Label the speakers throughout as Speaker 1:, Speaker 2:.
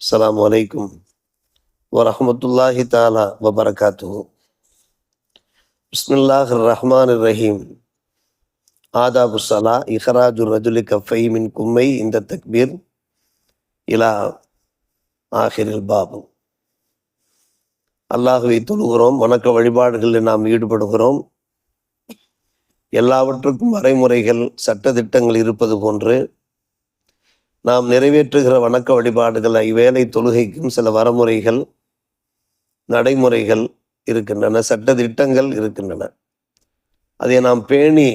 Speaker 1: அஸ்லாம் அலைக்கும் வரமத்துல்லாஹி தாலா வபரகாத்து பிஸ்மில்லாஹ் ரஹ்மான் ரஹீம் ஆதாபு சலா இஹராஜு ரஜுலி கஃபை மின் கும்மை இந்த தக்பீர் இலா ஆஹிரில் பாபு அல்லாஹுவை தொழுகிறோம் வணக்க வழிபாடுகளில் நாம் ஈடுபடுகிறோம் எல்லாவற்றுக்கும் வரைமுறைகள் சட்டத்திட்டங்கள் இருப்பது போன்று நாம் நிறைவேற்றுகிற வணக்க வழிபாடுகள் இவ்வேளை தொழுகைக்கும் சில வரமுறைகள் நடைமுறைகள் இருக்கின்றன சட்ட திட்டங்கள் இருக்கின்றன. அதை நாம் பேணி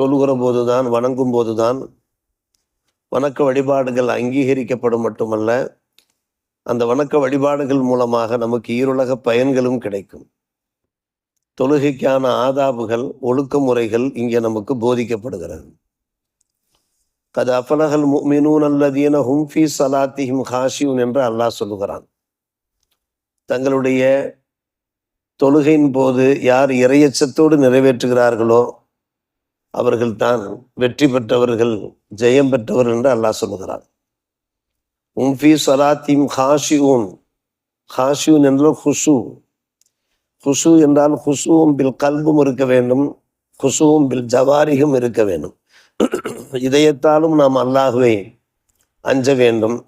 Speaker 1: தொழுகிற போதுதான் வணங்கும் போதுதான் வணக்க வழிபாடுகள் அங்கீகரிக்கப்படும் மட்டுமல்ல அந்த வணக்க வழிபாடுகள் மூலமாக நமக்கு ஈருலக பயன்களும் கிடைக்கும். தொழுகைக்கான ஆதாபுகள் ஒழுக்க முறைகள் இங்கே நமக்கு போதிக்கப்படுகிறது. கது அஃபலகல் மினூன் அல்லதீன ஹும்ஃபி சலாத்திஹிம் ஹாஷியூன் என்று அல்லாஹ் சொல்லுகிறான். தங்களுடைய தொழுகையின் போது யார் இறையச்சத்தோடு நிறைவேற்றுகிறார்களோ அவர்கள் தான் வெற்றி பெற்றவர்கள் ஜெயம் பெற்றவர்கள் என்று அல்லாஹ் சொல்லுகிறான். உம்ஃபி சலாத்திம் ஹாஷியூன் ஹாஷியூன் என்றால் ஹுசு ஹுசு என்றால் ஹுசுவும் பில் கல்பும் இருக்க வேண்டும். ஹுசுவும் பில் ஜவாரிகும் இருக்க வேண்டும். இதயத்தாலும் நாம் அல்லாஹுவை அஞ்ச வேண்டும்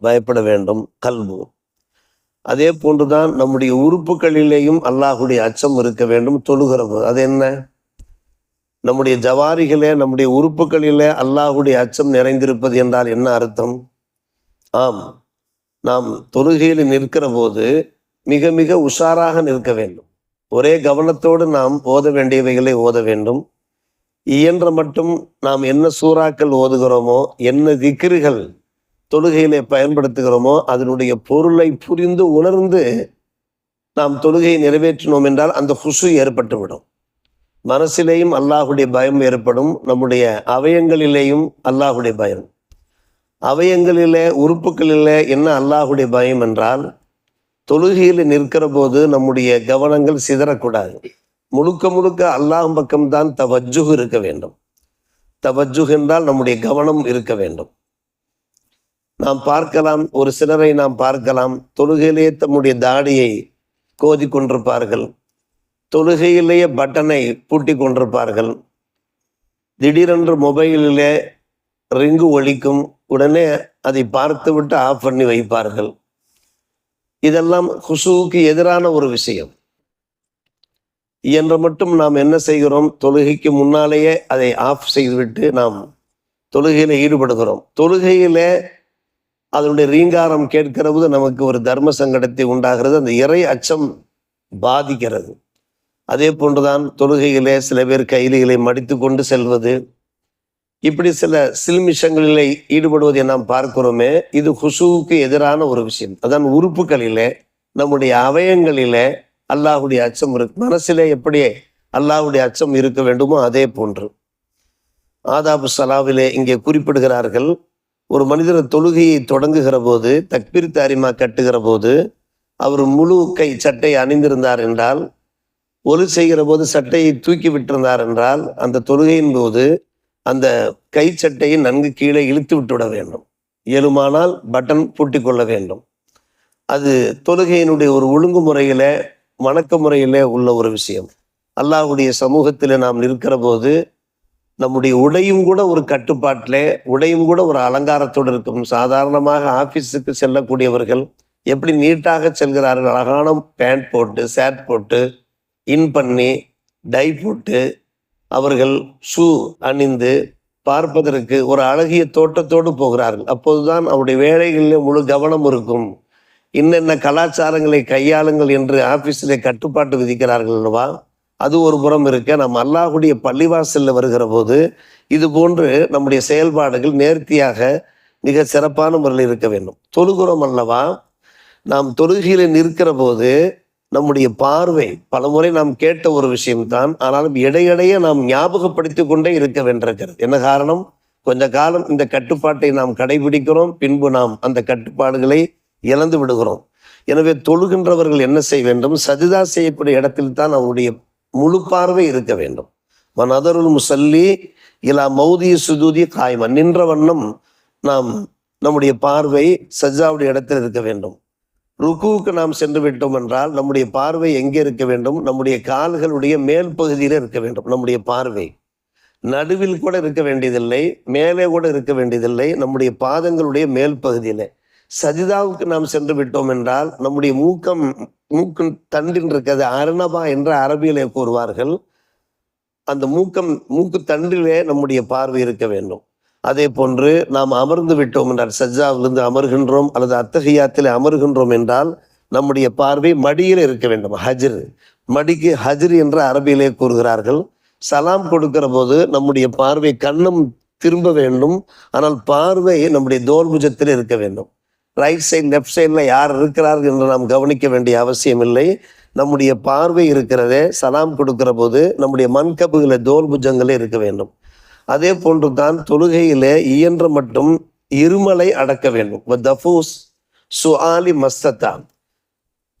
Speaker 1: பயப்பட வேண்டும் கல்பு. அதே போன்றுதான் நம்முடைய உறுப்புகளிலேயும் அல்லாஹுடைய அச்சம் இருக்க வேண்டும் தொழுகிறது அது என்ன? நம்முடைய ஜவாரிகளே நம்முடைய உறுப்புகளிலே அல்லாஹுடைய அச்சம் நிறைந்திருப்பது என்றால் என்ன அர்த்தம்? ஆம். நாம் தொழுகையில் நிற்கிற போது மிக மிக உஷாராக நிற்க வேண்டும். ஒரே கவனத்தோடு நாம் ஓத வேண்டியவைகளை ஓத வேண்டும். இயன்ற மட்டும் நாம் என்ன சூறாக்கள் ஓதுகிறோமோ என்ன திக்ருகள் தொழுகையிலே பயன்படுத்துகிறோமோ அதனுடைய பொருளை புரிந்து உணர்ந்து நாம் தொழுகையை நிறைவேற்றினோம் என்றால் அந்த ஹுசு ஏற்பட்டுவிடும். மனசிலேயும் அல்லாஹுடைய பயம் ஏற்படும். நம்முடைய அவயங்களிலேயும் அல்லாஹுடைய பயம். அவயங்களிலே உறுப்புகளிலே என்ன அல்லாஹுடைய பயம் என்றால் தொழுகையில் நிற்கிற போது நம்முடைய கவனங்கள் சிதறக்கூடாது. முழுக்க முழுக்க அல்லாஹ் பக்கம்தான் தவஜுகு இருக்க வேண்டும். தவஜுகு என்றால் நம்முடைய கவனம் இருக்க வேண்டும். நாம் பார்க்கலாம் ஒரு சிலரை நாம் பார்க்கலாம். தொழுகையிலேயே தம்முடைய தாடியை கோதி கொண்டிருப்பார்கள். தொழுகையிலேயே பட்டனை பூட்டி கொண்டிருப்பார்கள். திடீரென்று மொபைலிலே ரிங்கு ஒழிக்கும் உடனே அதை பார்த்து விட்டு ஆஃப் பண்ணி வைப்பார்கள். இதெல்லாம் குசுவுக்கு எதிரான ஒரு விஷயம். என்று மட்டும் நாம் என்ன செய்கிறோம்? தொழுகைக்கு முன்னாலேயே அதை ஆஃப் செய்துவிட்டு நாம் தொழுகையில் ஈடுபடுகிறோம். தொழுகையிலே அதனுடைய ரீங்காரம் கேட்கிற போது நமக்கு ஒரு தர்ம சங்கடத்தை உண்டாகிறது. அந்த இறை அச்சம் பாதிக்கிறது. அதே போன்றுதான் தொழுகையிலே சில பேர் கைலிகளை மடித்து கொண்டு செல்வது. இப்படி சில சில்மிஷங்களிலே ஈடுபடுவதை நாம் பார்க்கிறோமே இது ஹுசுவுக்கு எதிரான ஒரு விஷயம். அதான் உறுப்புகளிலே நம்முடைய அவயங்களிலே அல்லாஹுடைய அச்சம் இருக்கு மனசிலே எப்படி அல்லாஹுடைய அச்சம் இருக்க வேண்டுமோ அதே போன்று. ஆதாபு சலாவிலே இங்கே குறிப்பிடுகிறார்கள் ஒரு மனிதர் தொழுகையை தொடங்குகிற போது தக்பீர் தாரிமா கட்டுகிற போது அவர் முழு கை சட்டை அணிந்திருந்தார் என்றால் ஒலி செய்கிற போது சட்டையை தூக்கி விட்டிருந்தார் என்றால் அந்த தொழுகையின் போது அந்த கை சட்டையை நன்கு கீழே இழுத்து விட்டுவிட வேண்டும். இயலுமானால் பட்டன் பூட்டி கொள்ள வேண்டும். அது தொழுகையினுடைய ஒரு ஒழுங்குமுறையில வணக்க முறையிலே உள்ள ஒரு விஷயம். அல்லாஹுடைய சமூகத்தில் நாம் நிற்கிற போது நம்முடைய உடையும் கூட ஒரு கட்டுப்பாட்டிலே உடையும் கூட ஒரு அலங்காரத்தோடு இருக்கும். சாதாரணமாக ஆஃபீஸுக்கு செல்லக்கூடியவர்கள் எப்படி நீட்டாக செல்கிறார்கள்? அழகான பேண்ட் போட்டு ஷர்ட் போட்டு இன் பண்ணி டை போட்டு அவர்கள் ஷூ அணிந்து பார்ப்பதற்கு ஒரு அழகிய தோட்டத்தோடு போகிறார்கள். அப்போதுதான் அவருடைய வேலைகளில் முழு கவனம் இருக்கும். இன்னென்ன கலாச்சாரங்களை கையாளுங்கள் என்று ஆபீஸிலே கட்டுப்பாட்டு விதிக்கிறார்கள் அல்லவா? அது ஒரு புறம் இருக்க நம்ம அல்லாஹுடைய பள்ளிவாசலில் வருகிற போது இது போன்று நம்முடைய செயல்பாடுகள் நேர்த்தியாக மிக சிறப்பான முறையில் இருக்க வேண்டும். தொழுகிறோம் அல்லவா? நாம் தொழுகையில் நிற்கிற போது நம்முடைய பார்வை பலமுறை நாம் கேட்ட ஒரு விஷயம்தான் ஆனாலும் இடையிடையே நாம் ஞாபகப்படுத்தி கொண்டே இருக்க வேண்டியிருக்கிறது. என்ன காரணம்? கொஞ்ச காலம் இந்த கட்டுப்பாட்டை நாம் கடைபிடிக்கிறோம் பின்பு நாம் அந்த கட்டுப்பாடுகளை இழந்து விடுகிறோம். எனவே தொழுகின்றவர்கள் என்ன செய்ய வேண்டும்? சஜிதா செய்யக்கூடிய இடத்தில் தான் அவருடைய முழு பார்வை இருக்க வேண்டும். மனதருள் முசல்லி இலா மௌதி சுதூதி காய்மன் நின்ற வண்ணம் நாம் நம்முடைய பார்வை சஜாவுடைய இடத்தில் இருக்க வேண்டும். ருக்குவுக்கு நாம் சென்று விட்டோம் என்றால் நம்முடைய பார்வை எங்கே இருக்க வேண்டும்? நம்முடைய கால்களுடைய மேல் பகுதியில் இருக்க வேண்டும். நம்முடைய பார்வை. நடுவில் கூட இருக்க வேண்டியதில்லை. மேலே கூட இருக்க வேண்டியதில்லை. நம்முடைய பாதங்களுடைய மேல் பகுதியில். சஜிதாவுக்கு நாம் சென்று விட்டோம் என்றால் நம்முடைய மூக்கம் மூக்கு தண்டின் இருக்கிறது. அரணபா என்ற அரபியிலே கூறுவார்கள். அந்த மூக்கம் மூக்கு தண்டிலே நம்முடைய பார்வை இருக்க வேண்டும். அதே போன்று நாம் அமர்ந்து விட்டோம் என்றால் சஜ்ஜாவிலிருந்து அமர்கின்றோம் அல்லது அத்தகையாத்தில் அமர்கின்றோம் என்றால் நம்முடைய பார்வை மடியில் இருக்க வேண்டும். ஹஜ்ரு. மடிக்கு ஹஜ்ர் என்ற அரபியிலே கூறுகிறார்கள். சலாம் கொடுக்கிற போது நம்முடைய பார்வை கண்ணம் திரும்ப வேண்டும். ஆனால் பார்வை நம்முடைய தோல்புஜத்தில் இருக்க வேண்டும். ரைட் சைடு லெஃப்ட் சைடில் யார் இருக்கிறார்கள் என்று நாம் கவனிக்க வேண்டிய அவசியம் இல்லை. நம்முடைய பார்வை இருக்கிறதே சலாம் கொடுக்கிற போது நம்முடைய மண்கப்புகளை தோல் புஜங்களே இருக்க வேண்டும். அதே போன்று தான் தொழுகையிலே இயன்ற மட்டும் இருமலை அடக்க வேண்டும். தஃபூஸ் சுஆலி மஸ்தத்தா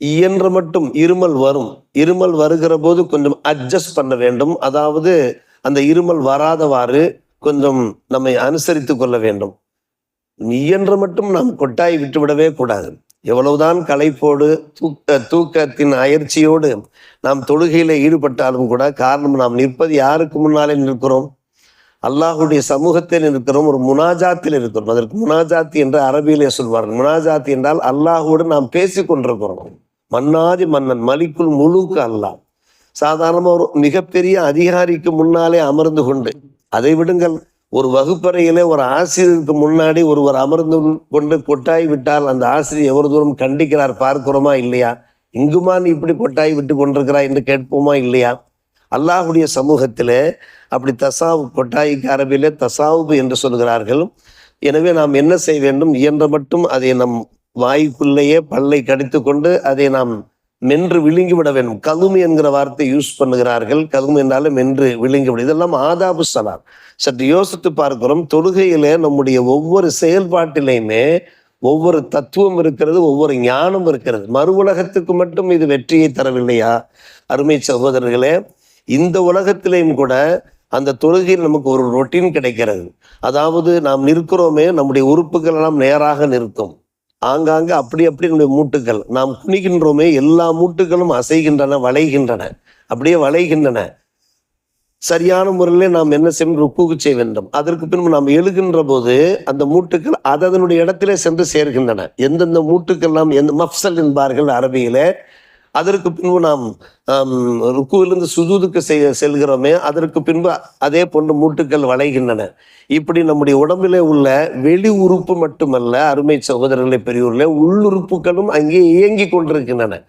Speaker 1: இயன்ற மட்டும் இருமல் வரும். இருமல் வருகிற போது கொஞ்சம் அட்ஜஸ்ட் பண்ண வேண்டும். அதாவது அந்த இருமல் வராதவாறு கொஞ்சம் நம்மை அனுசரித்து கொள்ள வேண்டும். இயன்ற மட்டும் நாம் கொட்டாய் விட்டுவிடவே கூடாது. எவ்வளவுதான் களைப்போடு தூக்க தூக்கத்தின் அயற்சியோடு நாம் தொழுகையில் ஈடுபட்டாலும் கூட காரணம் நாம் நிற்பது யாருக்கு முன்னாலே நிற்கிறோம்? அல்லாஹுடைய சமூகத்தில் இருக்கிறோம் ஒரு முனாஜாத்தில் இருக்கிறோம் அதற்கு முனாஜாத்தி என்று அரபியிலே சொல்வார்கள். முனாஜாத்தி என்றால் அல்லாஹோடு நாம் பேசிக் கொண்டிருக்கிறோம். மன்னாதி மன்னன் மலிக்குள் முழுக்கு அல்லாஹ். சாதாரணமாக ஒரு மிகப்பெரிய அதிகாரிக்கு முன்னாலே அமர்ந்து கொண்டு அதை விடுங்கள் ஒரு வகுப்பறையிலே ஒரு ஆசிரியருக்கு முன்னாடி ஒருவர் அமர்ந்து கொண்டு கொட்டாய் விட்டால் அந்த ஆசிரியர் எவ்வளவு தூரம் கண்டிக்கிறார் பார்க்கிறோமா இல்லையா? இங்குமா நீ இப்படி கொட்டாய் விட்டு கொண்டிருக்கிறாய் என்று கேட்போமா இல்லையா? அல்லாஹுடைய சமூகத்திலே அப்படி தசாவு கொட்டாய்க்கு அரபிலே தசாவுபு என்று சொல்கிறார்கள். எனவே நாம் என்ன செய்ய வேண்டும்? இயன்ற மட்டும் அதை நம் வாய்க்குள்ளேயே பல்லை கடித்து கொண்டு அதை நாம் மென்று விழுங்கி விட வேண்டும் கதுமு என்கிற வார்த்தை யூஸ் பண்ணுகிறார்கள். கதுமு என்றாலும் மென்று விழுங்கி விட இதெல்லாம் ஆதாபு சலாம் சற்று யோசித்து பார்க்கிறோம். தொழுகையிலே நம்முடைய ஒவ்வொரு செயல்பாட்டிலையுமே ஒவ்வொரு தத்துவம் இருக்கிறது ஒவ்வொரு ஞானம் இருக்கிறது. மறு உலகத்துக்கு மட்டும் இது வெற்றியை தரவில்லையா? அருமை சகோதரர்களே இந்த உலகத்திலையும் கூட அந்த தொழுகையில் நமக்கு ஒரு ரொட்டீன் கிடைக்கிறது. அதாவது நாம் நிற்கிறோமே நம்முடைய உறுப்புகள் எல்லாம் நேராக நிற்கும். ஆங்காங்க அப்படி அப்படி நம்முடைய மூட்டுகள் நாம் குனிகின்றோமே எல்லா மூட்டுகளும் அசைகின்றன வளைகின்றன. அப்படியே வளைகின்றன. சரியான முறையில் நாம் என்ன செய்யணும் ருக்குக்கு செய்ய வேண்டும். அதற்கு பின்பு நாம் எழுகின்ற போது அந்த மூட்டுக்கள் அதனுடைய இடத்திலே சென்று சேர்கின்றன. எந்தெந்த மூட்டுக்கள் நாம் எந்த மஃப்சல் என்பார்கள் அரபியிலே. அதற்கு பின்பு நாம் ருக்குவிலிருந்து சுஜூதுக்கு செய்ய செல்கிறோமே அதற்கு பின்பு அதே போன்று மூட்டுக்கள் வளைகின்றன. இப்படி நம்முடைய உடம்பிலே உள்ள வெளி உறுப்பு மட்டுமல்ல அருமை சகோதரர்களை பெரியோர்களே உள்ளுறுப்புகளும் அங்கே இயங்கி கொண்டிருக்கின்றன.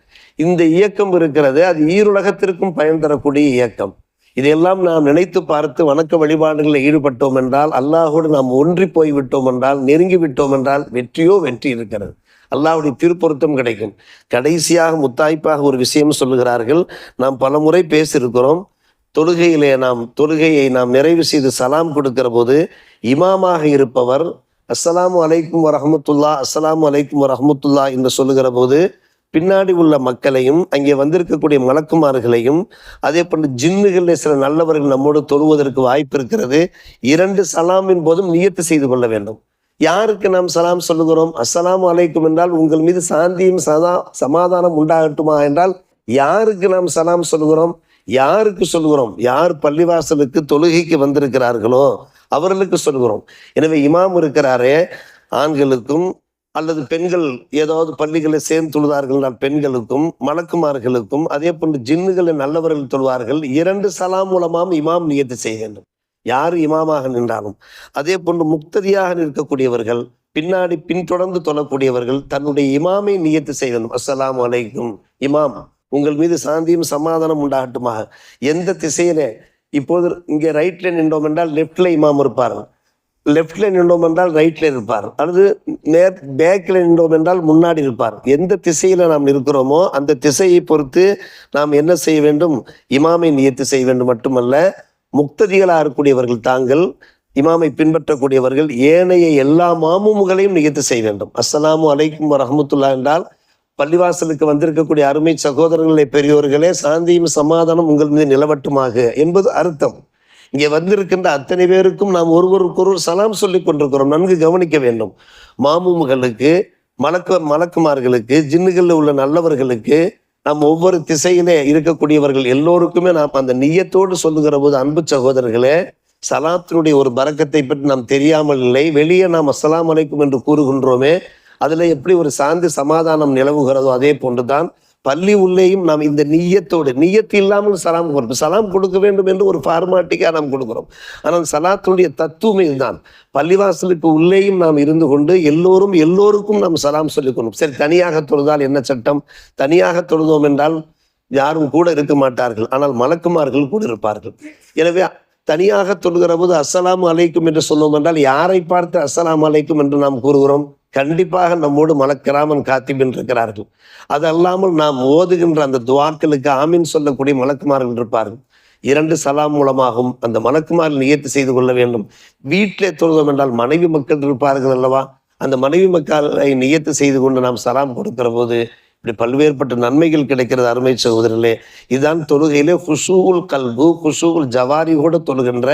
Speaker 1: இந்த இயக்கம் இருக்கிறது அது ஈருலகத்திற்கும் பயன் தரக்கூடிய இயக்கம். இதையெல்லாம் நாம் நினைத்து பார்த்து வணக்க வழிபாடுகளில் ஈடுபட்டோம் என்றால் அல்லாஹோடு நாம் ஒன்றி போய் விட்டோம் என்றால் நெருங்கி விட்டோம் என்றால் வெற்றியோ வெற்றி இருக்கிறது. அல்லாவுடைய திருப்பொருத்தம் கிடைக்கும். கடைசியாக முத்தாய்ப்பாக ஒரு விஷயம் சொல்லுகிறார்கள். நாம் பல முறை பேசியிருக்கிறோம். தொழுகையிலே நாம் தொழுகையை நாம் நிறைவு செய்து சலாம் கொடுக்கிற போது இமாமாக இருப்பவர் அஸ்ஸலாமு அலைக்கும் வரஹமத்துல்லா அஸ்லாம் அலைக்கும் வரஹமத்துல்லா என்று சொல்லுகிற போது பின்னாடி உள்ள மக்களையும் அங்கே வந்திருக்கக்கூடிய மலக்குமார்களையும் அதே போன்று ஜின்னுகளில் சில நல்லவர்கள் நம்மோடு தொழுவதற்கு வாய்ப்பு இருக்கிறது. இரண்டு சலாமின் போதும் நியத்து செய்து கொள்ள வேண்டும். யாருக்கு நாம் சலாம் சொல்லுகிறோம்? அஸ்லாம் அலைக்கும் என்றால் உங்கள் மீது சாந்தியும் சதா சமாதானம் உண்டாகட்டுமா என்றால் யாருக்கு நாம் சலாம் சொல்லுகிறோம்? யாருக்கு சொல்லுகிறோம்? யார் பள்ளிவாசலுக்கு தொழுகைக்கு வந்திருக்கிறார்களோ அவர்களுக்கு சொல்லுகிறோம். எனவே இமாம் இருக்கிறாரே ஆண்களுக்கும் அல்லது பெண்கள் ஏதாவது பள்ளிகளை சேர்ந்து தொழுதார்கள் என்றால் பெண்களுக்கும் மலக்குமார்களுக்கும் அதே போன்று ஜின்னுகளை நல்லவர்கள் தொழுவார்கள். இரண்டு சலாம் மூலமாம் இமாம் நியத்து செய்ய வேண்டும். யார் இமாமாக நின்றாலும் அதே போன்று முக்ததியாக நிற்கக்கூடியவர்கள் பின்னாடி பின்தொடர்ந்து தொழக்கூடியவர்கள் தன்னுடைய இமாமை நியத்து செய்ய வேண்டும் அஸ்ஸலாமு அலைக்கும் இமாம் உங்கள் மீது சாந்தியும் சமாதானம் உண்டாகட்டுமாக. எந்த திசையிலே இப்போது இங்கே ரைட்ல நின்றோம் என்றால் லெஃப்ட்ல இமாம் இருப்பார். லெஃப்ட்ல நின்றோம் என்றால் ரைட்ல இருப்பார். அல்லது நேர் பேக்கில் நின்றோம் என்றால் முன்னாடி இருப்பார். எந்த திசையில நாம் இருக்கிறோமோ அந்த திசையை பொறுத்து நாம் என்ன செய்ய வேண்டும்? இமாமை நியத்து செய்ய வேண்டும் மட்டுமல்ல முக்ததிகளாக இருக்கக்கூடியவர்கள் தாங்கள் இமாமை பின்பற்றக்கூடியவர்கள் ஏனைய எல்லா மாமும்களையும் நிகழ்த்து செய்ய வேண்டும். அஸ்ஸலாமு அலைக்கும் ரஹமத்துல்லா என்றால் பள்ளிவாசலுக்கு வந்திருக்கக்கூடிய அருமை சகோதரர்களே பெரியோர்களே சாந்தியும் சமாதானம் உங்கள் மீது நிலவட்டுமாக என்பது அர்த்தம். இங்கே வந்திருக்கின்ற அத்தனை பேருக்கும் நாம் ஒருவருக்கொருவர் சலாம் சொல்லிக் கொண்டிருக்கிறோம். நன்கு கவனிக்க வேண்டும். மாமும்களுக்கு மலக்க மலக்குமார்களுக்கு ஜின்னுகளில் உள்ள நல்லவர்களுக்கு நாம் ஒவ்வொரு திசையிலே இருக்கக்கூடியவர்கள் எல்லோருக்குமே நாம் அந்த நியத்தோடு சொல்லுகிற போது அன்பு சகோதரர்களே சலாத்தினுடைய ஒரு பறக்கத்தை பற்றி நாம் தெரியாமல் இல்லை. வெளியே நாம் அஸ்லாம் அலைக்கும் என்று கூறுகின்றோமே அதில் எப்படி ஒரு சாந்தி சமாதானம் நிலவுகிறதோ அதே போன்றுதான் பள்ளி உள்ளேயும் நாம் இந்த நீயத்தோடு நீயத்து இல்லாமல் சலாம் கொடுப்போம் சலாம் கொடுக்க வேண்டும் என்று ஒரு ஃபார்மாட்டிக்காக நாம் கொடுக்கிறோம். ஆனால் சலாத்தினுடைய தத்துவமே இதுதான். பள்ளிவாசலுக்கு உள்ளேயும் நாம் இருந்து கொண்டு எல்லோரும் எல்லோருக்கும் நாம் சலாம் சொல்லிக் கொள்ளும் சரி தனியாக தொழுதால் என்ன சட்டம்? தனியாக தொழுதோம் என்றால் யாரும் கூட இருக்க மாட்டார்கள். ஆனால் மலக்குமார்கள் கூட இருப்பார்கள். எனவே தனியாக தொழுகிற போது அஸ்லாம் அலைக்கும் என்று சொல்லுவோம் என்றால் யாரை பார்த்து அஸ்லாம் அலைக்கும் என்று நாம் கூறுகிறோம்? கண்டிப்பாக நம்மோடு மலக்கிராமன் காத்திபின் இருக்கிறார்கள். அது அல்லாமல் நாம் ஓதுகின்ற அந்த துவாக்களுக்கு ஆமீன் சொல்லக்கூடிய மலக்குமார்கள் இருப்பார்கள். இரண்டு சலாம் மூலமாகவும் அந்த மலக்குமாரில் நியத்து செய்து கொள்ள வேண்டும். வீட்டிலே தொழுதோம் என்றால் மனைவி மக்கள் இருப்பார்கள் அல்லவா? அந்த மனைவி மக்களை நியத்து செய்து கொண்டு நாம் சலாம் கொடுக்கிற போது இப்படி பல்வேறுபட்ட நன்மைகள் கிடைக்கிறது அருமை சகோதரர்களே. இதுதான் தொழுகையிலே ஹுசூல் கல்பு ஹுசூல் ஜவாரி கூட தொழுகின்ற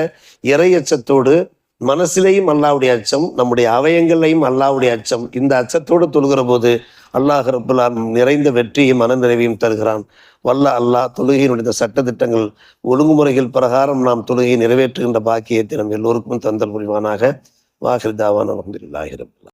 Speaker 1: இறையச்சத்தோடு மனசிலேயும் அல்லாவுடைய அச்சம் நம்முடைய அவயங்களையும் அல்லாவுடைய அச்சம். இந்த அச்சத்தோடு தொழுகிற போது அல்லாஹ் ரபுல்லாம் நிறைந்த வெற்றியும் மனநிறைவையும் தருகிறான். வல்ல அல்லாஹ் தொழுகையினுடைய சட்டத்திட்டங்கள் ஒழுங்குமுறைகள் பிரகாரம் நாம் தொழுகையை நிறைவேற்றுகின்ற பாக்கியத்தை நம் எல்லோருக்கும் தந்தல் புரிவானாக. வாஹிர் தாவான் அலமதுல்லாஹி ரபுல்லா